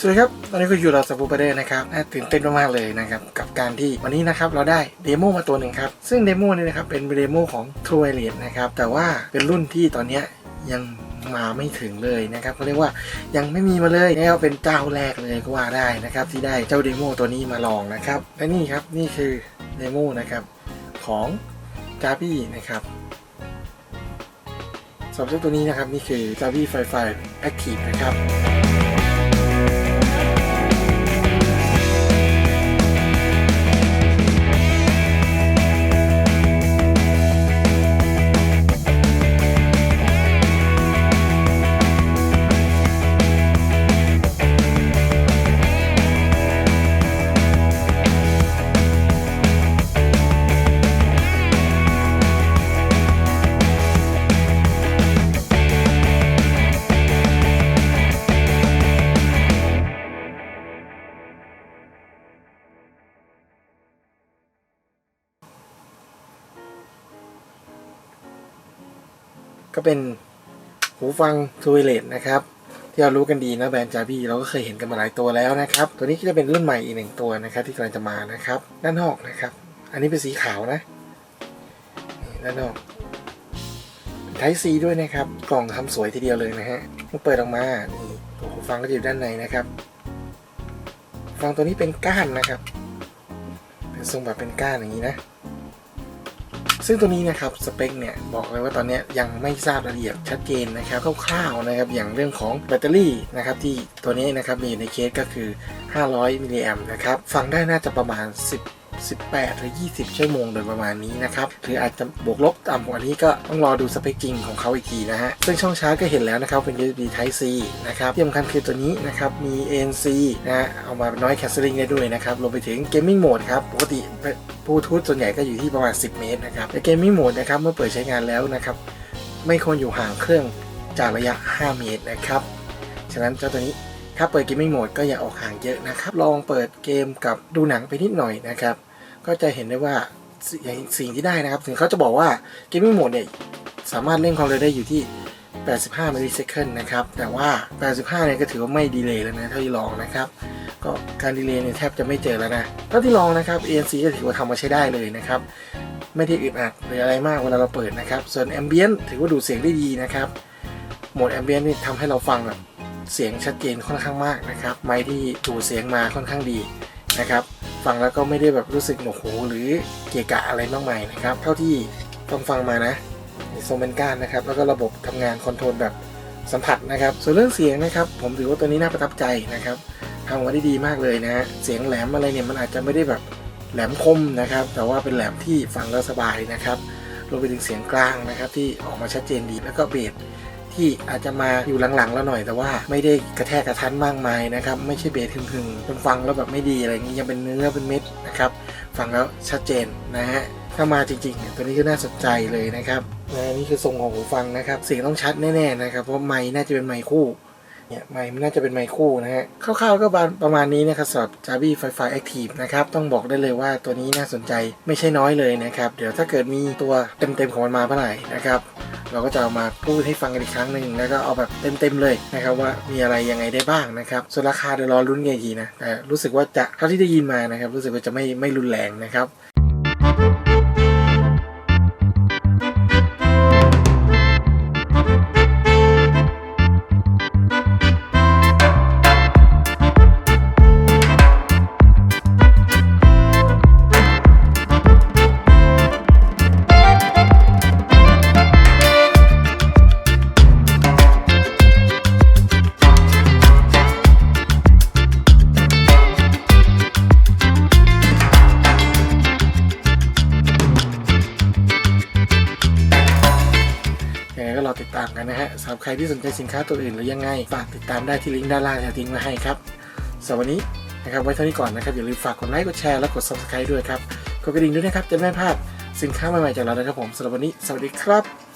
สวัสดีครับ ตอนนี้ก็อยู่เราสับปูประเดนะครับ น่าตื่นเต้นมากๆเลยนะครับ กับการที่วันนี้นะครับเราได้เดโมมาตัวหนึ่งครับ ซึ่งเดโมนี้นะครับเป็นเดโมของ t r u e l i t นะครับ แต่ว่าเป็นรุ่นที่ตอนนี้ยังมาไม่ถึงเลยนะครับเขาเรียกว่ายังไม่มีมาเลยแล้วเป็นเจ้าแรกเลยก็ว่าได้นะครับ ที่ได้เจ้าเดโมตัวนี้มาลองนะครับ และนี่ครับนี่คือเดโมนะครับของ j a b i นะครับสำหรับตัวนี้นะครับนี่คือ j a b i Fi Fi Active นะครับ Bye. ก็เป็นหูฟังทูเวเลตนะครับที่เรารู้กันดีนะแบรนด์จาบี้เราก็เคยเห็นกันมาหลายตัวแล้วนะครับ ตัวนี้ก็จะเป็นรุ่นใหม่อีกหนึ่งตัวนะครับ ที่กำลังจะมานะครับ ด้านนอกนะครับ อันนี้เป็นสีขาวนะด้านนอกไทซีด้วยนะครับ กล่องทำสวยทีเดียวเลยนะฮะเมื่อเปิดออกมาตัวหูฟังก็จะอยู่ด้านในนะครับ ฟังตัวนี้เป็นก้านนะครับ เป็นทรงแบบเป็นก้านอย่างนี้นะ ซึ่งตัวนี้นะครับสเปคเนี่ยบอกเลยว่าตอนนี้ยังไม่ทราบรายละเอียดชัดเจนนะครับคร่าวๆนะครับอย่างเรื่องของแบตเตอรี่นะครับที่ตัวนี้นะครับมีในเคสก็คือ 500 มิลลิแอมนะครับฟังได้น่าจะประมาณ 10 18 หรือ 20 ชั่วโมงโดยประมาณนี้นะครับหรืออาจจะบวกลบต่ำกว่านี้ก็ต้องรอดูสเปคจริงของเขาอีกทีนะฮะ ซึ่งช่องชาร์จก็เห็นแล้วนะครับ เป็น USB Type C นะครับที่สำคัญคือตัวนี้นะครับ มี ANC นะฮะเอามาน้อยแคสซิลิงได้ด้วยนะครับรวมไปถึง Gaming Mode ครับ ปกติบลูทูธส่วนใหญ่ก็อยู่ที่ประมาณ 10 เมตรนะครับแต่เกมมิ่งโหมดนะครับเมื่อเปิดใช้งานแล้วนะครับไม่ควรอยู่ห่างเครื่องจากระยะ 5 เมตรนะครับฉะนั้นเจ้าตัวนี้ ถ้าเปิดเกมไม่โหมดก็อย่าออกห่างเยอะนะครับ ลองเปิดเกมกับดูหนังไปนิดหน่อยนะครับ ก็จะเห็นได้ว่าสิ่งที่ได้นะครับ ถึงเขาจะบอกว่าเกมไม่โหมดเนี่ยสามารถเล่นความเร็วได้อยู่ที่ 85มิลลิเซคันนะครับ แต่ว่า 85 เนี่ยก็ถือว่าไม่ดีเลย์แล้วนะเท่าที่ลองนะครับ ก็การดีเลย์เนี่ยแทบจะไม่เจอแล้วนะเท่าที่ลองนะครับ ANC ก็ถือว่าทำมาใช้ได้เลยนะครับ ไม่ได้อึดอัดหรืออะไรมากเวลาเราเปิดนะครับ ส่วน Ambient ถือว่าดูดเสียงได้ดีนะครับ โหมด Ambient นี่ทำให้เราฟังแบบ เสียงชัดเจนค่อนข้างมากนะครับ ไมค์ที่ดูเสียงมาค่อนข้างดีนะครับ ฟังแล้วก็ไม่ได้แบบรู้สึกหนวกหูหรือเกะกะอะไรมากมายนะครับ เท่าที่ฟังฟังมานะทรงเป็นก้านนะครับ แล้วก็ระบบทำงานคอนโทรลแบบสัมผัสนะครับ ส่วนเรื่องเสียงนะครับ ผมถือว่าตัวนี้น่าประทับใจนะครับทำออกมาได้ดีมากเลยนะฮะ เสียงแหลมอะไรเนี่ยมันอาจจะไม่ได้แบบแหลมคมนะครับ แต่ว่าเป็นแหลมที่ฟังแล้วสบายนะครับ รวมไปถึงเสียงกลางนะครับที่ออกมาชัดเจนดีแล้วก็เบส ที่อาจจะมาอยู่หลังๆ แล้วหน่อยแต่ว่าไม่ได้กระแทกกระทันมากมายนะครับ ไม่ใช่เบสทึงๆจนฟังแล้วแบบไม่ดีอะไรอย่างนี้ยังเป็นเนื้อเป็นเม็ดนะครับฟังแล้วชัดเจนนะฮะถ้ามาจริงๆตัวนี้ก็น่าสนใจเลยนะครับนะนี่คือทรงของหูฟังนะครับเสียงต้องชัดแน่ๆนะครับเพราะไมค์น่าจะเป็นไมค์คู่เนี่ยไมค์นน่าจะเป็นไมค์คู่นะฮะคร่าวๆก็ประมาณนี้นะครับสำหรับ j a b i f i f i Active นะครับ ต้องบอกได้เลยว่าตัวนี้น่าสนใจไม่ใช่น้อยเลยนะครับ เดี๋ยวถ้าเกิดมีตัวเต็มๆของมันมาเมื่อไหร่นะครับ เราก็จะเอามาพูดให้ฟังกันอีกครั้งหนึ่งแล้วก็เอาแบบเต็มๆเลยนะครับว่ามีอะไรยังไงได้บ้างนะครับส่วนราคาเดี๋ยวรอลุ้นกันอีกทีนะแต่รู้สึกว่าจะเท่าที่ได้ยินมานะครับ รู้สึกว่าจะไม่ไม่รุนแรงนะครับางก็รอติดตามกันนะฮะสำหรับใครที่สนใจสินค้าตัวอื่นหรือยังไง ฝากติดตามได้ที่ลิงก์ด้านล่างจะทิ้งไว้ให้ครับสำหรับวันนี้นะครับไว้เท่านี้ก่อนนะครับอย่าลืมฝากกดไลค์กดแชร์และกด subscribe ด้วยครับกดกระดิ่งด้วยนะครับจะไม่พลาดสินค้าใหม่ๆจากเรานะครับผมสำหรับวันนี้สวัสดีครับ